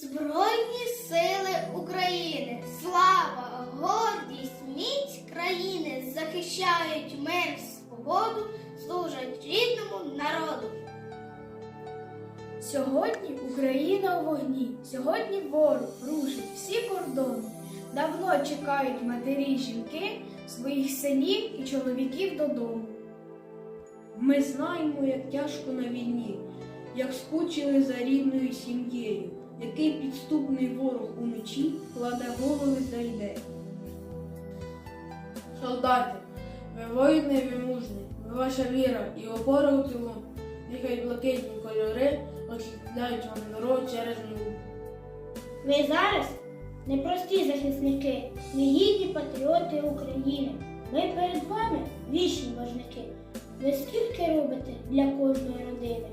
Збройні сили України, слава, гордість, міць країни захищають мир, свободу, служать рідному народу. Сьогодні Україна у вогні, сьогодні ворог рушить всі кордони. Давно чекають матері жінки своїх синів і чоловіків додому. Ми знаємо, як тяжко на війні, як скучили за рідною сім'єю, який підступний ворог уночі кладе голови за ідею. Солдати, ви воїни ви мужні, ви ваша віра і опора у тилу. Нехай блакитні кольори освітляють вам дорогу через нього. Ви зараз непрості захисники, негідні патріоти України. Ми перед вами вічні важники. Ви скільки робите для кожної родини?